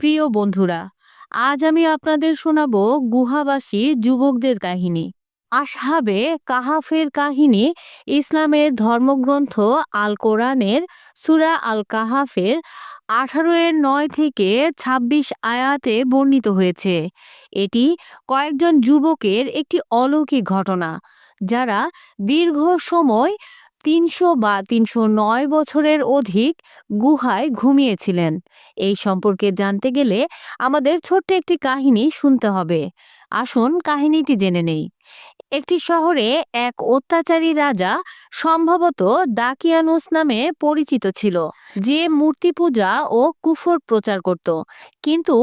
প্রিয় বন্ধুরা, আজ আমি আপনাদের শোনাব গুহাবাসী যুবকদের কাহিনী। আসহাবে কাহাফের কাহিনী ইসলামের ধর্মগ্রন্থ আল কোরআনের সুরা আল কাহাফের আঠারো এর নয় থেকে ২৬ আয়াতে বর্ণিত হয়েছে। এটি কয়েকজন যুবকের একটি অলৌকিক ঘটনা, যারা দীর্ঘ সময় তিনশো বা তিনশো নয় বছরের অধিক গুহায় ঘুমিয়েছিলেন। এই সম্পর্কে জানতে গেলে আমাদের ছোট্ট একটি কাহিনী শুনতে হবে। আসুন কাহিনীটি জেনে নেই। একটি শহরে এক অত্যাচারী রাজা সম্ভবত দাকিয়ানুস নামে পরিচিত ছিল, যে মূর্তি পূজা ও কুফর প্রচার করত। কিন্তু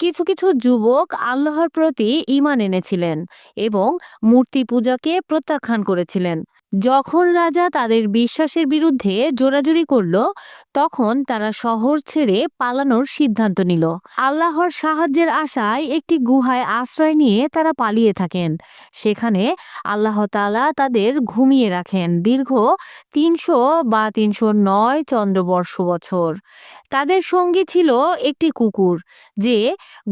কিছু কিছু যুবক আল্লাহর প্রতি ঈমান এনেছিলেন এবং মূর্তি পূজাকে প্রত্যাখ্যান করেছিলেন। যখন রাজা তাদের বিশ্বাসের বিরুদ্ধে জোরাজুরি করল, তখন তারা শহর ছেড়ে পালানোর সিদ্ধান্ত নিল। আল্লাহর সাহায্যের আশায় একটি গুহায় আশ্রয় নিয়ে তারা পালিয়ে থাকেন। সেখানে আল্লাহ তাআলা তাদের ঘুমিয়ে রাখেন দীর্ঘ তিনশো বা তিনশো নয় চন্দ্রবর্ষ বছর। তাদের সঙ্গী ছিল একটি কুকুর, যে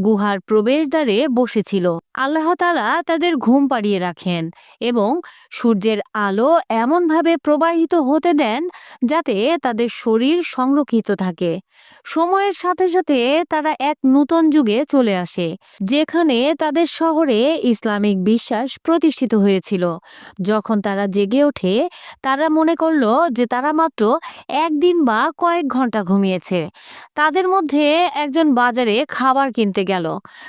গুহার প্রবেশদ্বারে বসেছিল। আল্লাহ তাআলা তাদের ঘুম পাড়িয়ে রাখেন এবং সূর্যের আলো এমনভাবে প্রবাহিত হতে দেন যাতে তাদের শরীর সংরক্ষিত থাকে। সময়ের সাথে সাথে তারা এক নূতন যুগে চলে আসে, যেখানে তাদের শহরে ইসলামিক বিশ্বাস প্রতিষ্ঠিত হয়েছিল। যখন তারা জেগে ওঠে, তারা মনে করল যে তারা মাত্র একদিন বা কয়েক ঘণ্টা ঘুমিয়েছে। তাদের মধ্যে একজন বাজারে খাবার কিনতে গেল।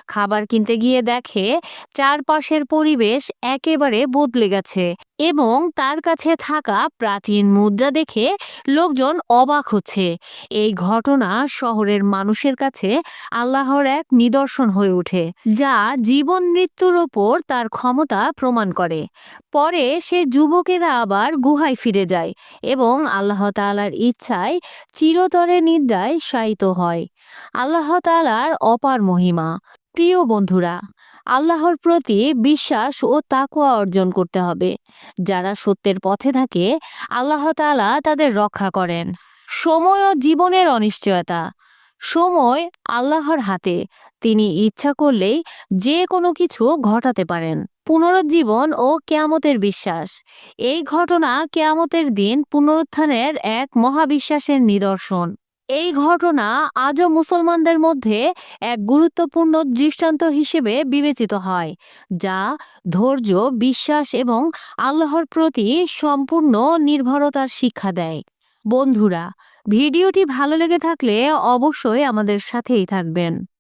খাবার কিনতে গিয়ে দেখে চারপাশের পরিবেশ একেবারে বদলে গেছে এবং তার কাছে থাকা প্রাচীন মুদ্রা দেখে লোকজন অবাক হচ্ছে। এই ঘটনা শহরের মানুষের কাছে আল্লাহর এক নিদর্শন হয়ে ওঠে, যা জীবন মৃত্যুর ওপর তার ক্ষমতা প্রমাণ করে। পরে সে যুবকেরা আবার গুহায় ফিরে যায় এবং আল্লাহ তাআলার ইচ্ছায় চিরতরে নিদ্রায় শায়িত হয়। আল্লাহ তাআলার অপার মহিমা। প্রিয় বন্ধুরা আল্লাহর প্রতি বিশ্বাস ও তাকওয়া অর্জন করতে হবে। যারা সত্যের পথে থাকে, আল্লাহ তাআলা তাদের রক্ষা করেন। সময় ও জীবনের অনিশ্চয়তা। সময় আল্লাহর হাতে। তিনি ইচ্ছা করলেই যে কোনো কিছু ঘটাতে পারেন। পুনরুজ্জীবন ও কেয়ামতের বিশ্বাস। এই ঘটনা কেয়ামতের দিন পুনরুত্থানের এক মহাবিশ্বাসের নিদর্শন। এই ঘটনা আজও মুসলমানদের মধ্যে এক গুরুত্বপূর্ণ দৃষ্টান্ত হিসেবে বিবেচিত হয়, যা ধৈর্য, বিশ্বাস এবং আল্লাহর প্রতি সম্পূর্ণ নির্ভরতার শিক্ষা দেয়। বন্ধুরা, ভিডিওটি ভালো লেগে থাকলে অবশ্যই আমাদের সাথেই থাকবেন।